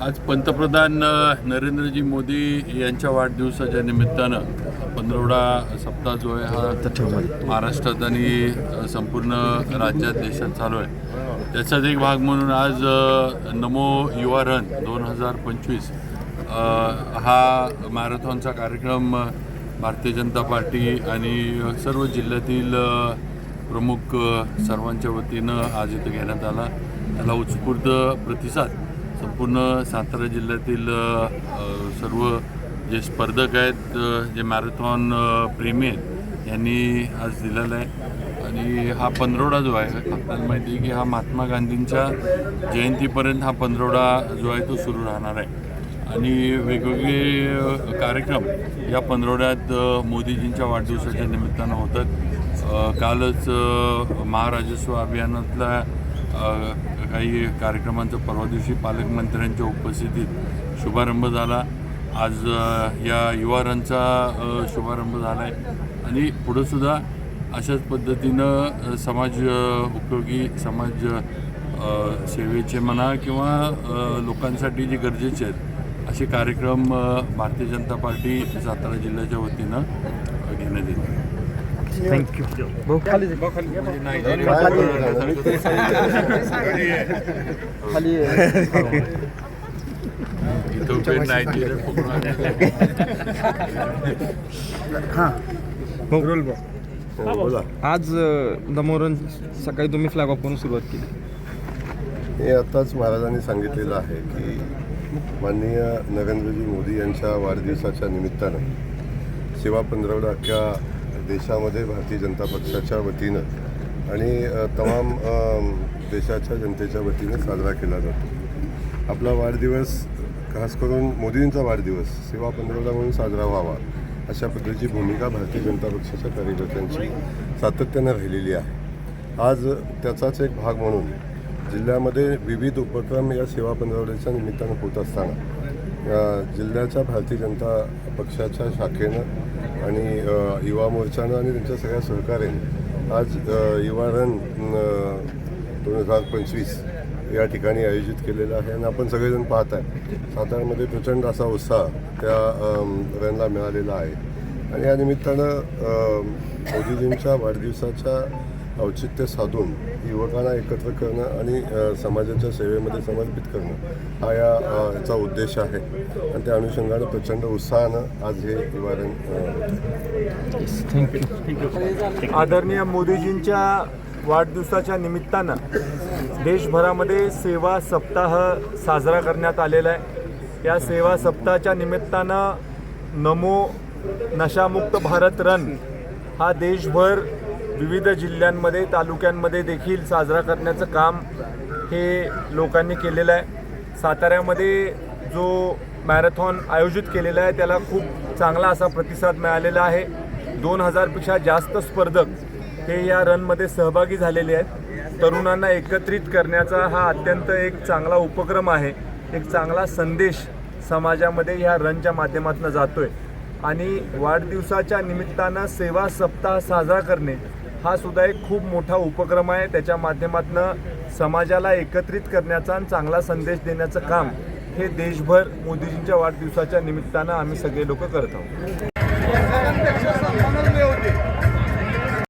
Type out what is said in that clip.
आज पंतप्रधान नरेंद्रजी मोदी यांच्या वाढदिवसाच्या निमित्तानं पंधरवडा सप्ताह जो आहे हा महाराष्ट्रात आणि संपूर्ण राज्यात देशात चालू आहे. त्याचाच एक भाग म्हणून आज नमो युवा रन दोन हजार पंचवीस हा मॅरेथॉनचा कार्यक्रम भारतीय जनता पार्टी आणि सर्व जिल्ह्यातील प्रमुख सर्वांच्या वतीनं आज इथं घेण्यात आला. त्याला उत्स्फूर्त प्रतिसाद. संपूर्ण सातारा जिल्ह्यातील सर्व जे स्पर्धक आहेत जे मॅरेथॉन प्रेमी आहेत यांनी आज दिलेला आहे. आणि हा पंधरवडा जो आहे आपल्याला माहिती आहे की हा महात्मा गांधींच्या जयंतीपर्यंत हा पंधरवडा जो आहे तो सुरू राहणार आहे. आणि वेगवेगळे कार्यक्रम या पंधरवड्यात मोदीजींच्या वाढदिवसाच्या निमित्तानं होतात. कालच महाराजस्व अभियानातल्या काही कार्यक्रमांचा परवा दिवशी पालकमंत्र्यांच्या उपस्थितीत शुभारंभ झाला. आज या युवा रनचा शुभारंभ झाला आहे आणि पुढंसुद्धा अशाच पद्धतीनं समाज उपयोगी समाज सेवेचे म्हणा किंवा लोकांसाठी जे गरजेचे आहेत असे कार्यक्रम भारतीय जनता पार्टी सातारा जिल्ह्याच्या वतीनं घेण्यात पकडून आणलं. आज दमोरन सकाळी तुम्ही फ्लॅग ऑफ करून सुरुवात केली. हे आत्ताच महाराजांनी सांगितलेलं आहे की माननीय नरेंद्रजी मोदी यांच्या वाढदिवसाच्या निमित्तानं सेवा पंधरवडा अख्ख्या देशामध्ये भारतीय जनता पक्षाच्या वतीनं आणि तमाम देशाच्या जनतेच्या वतीनं साजरा केला जातो. आपला वाढदिवस खास करून मोदींचा वाढदिवस सेवा पंधरवडा म्हणून साजरा व्हावा अशा पद्धतीची भूमिका भारतीय जनता पक्षाच्या कार्यकर्त्यांची सातत्यानं राहिलेली आहे. आज त्याचाच एक भाग म्हणून जिल्ह्यामध्ये विविध उपक्रम या सेवा पंधरवड्याच्या निमित्तानं होत असताना जिल्ह्याच्या भारतीय जनता पक्षाच्या शाखेनं आणि युवा मोर्चानं आणि त्यांच्या सगळ्या सहकार्याने आज युवा रन दोन हजार पंचवीस या ठिकाणी आयोजित केलेलं आहे. आणि आपण सगळेजण पाहत आहे साताऱ्यामध्ये प्रचंड असा उत्साह त्या रनला मिळालेला आहे. आणि या निमित्तानं मोदीजींच्या वाढदिवसाच्या औचित्य साधून युवकांना एकत्र करणं आणि समाजाच्या सेवेमध्ये समर्पित करणं हा या याचा उद्देश आहे. आणि त्या अनुषंगानं प्रचंड उत्साहानं आज हे निवारण आदरणीय मोदीजींच्या वाढदिवसाच्या निमित्तानं देशभरामध्ये सेवा सप्ताह साजरा करण्यात आलेला आहे. या सेवा सप्ताहाच्या निमित्तानं नमो नशामुक्त भारत रन हा देशभर विविध जिल्ह्यांमध्ये तालुक्यांमध्ये देखील साजरा करण्याचं काम हे लोकांनी केलेलं आहे. साताऱ्यामध्ये जो मॅरेथॉन आयोजित केलेला आहे त्याला खूप चांगला असा प्रतिसाद मिळालेला आहे. दोन हजारपेक्षा जास्त स्पर्धक हे या रनमध्ये सहभागी झालेले आहेत. तरुणांना एकत्रित करण्याचा हा अत्यंत एक चांगला उपक्रम आहे. एक चांगला संदेश समाजामध्ये ह्या रनच्या माध्यमातून जातो आहे आणि वाढदिवसाच्या निमित्तानं सेवा सप्ताह साजरा करणे हा सुद्धा एक खूप मोठा उपक्रम आहे. त्याच्या माध्यमातून समाजाला एकत्रित करण्याचा आणि चांगला संदेश देण्याचं काम हे देशभर मोदीजींच्या वाढदिवसाच्या निमित्तानं आम्ही सगळे लोक करत आहोत.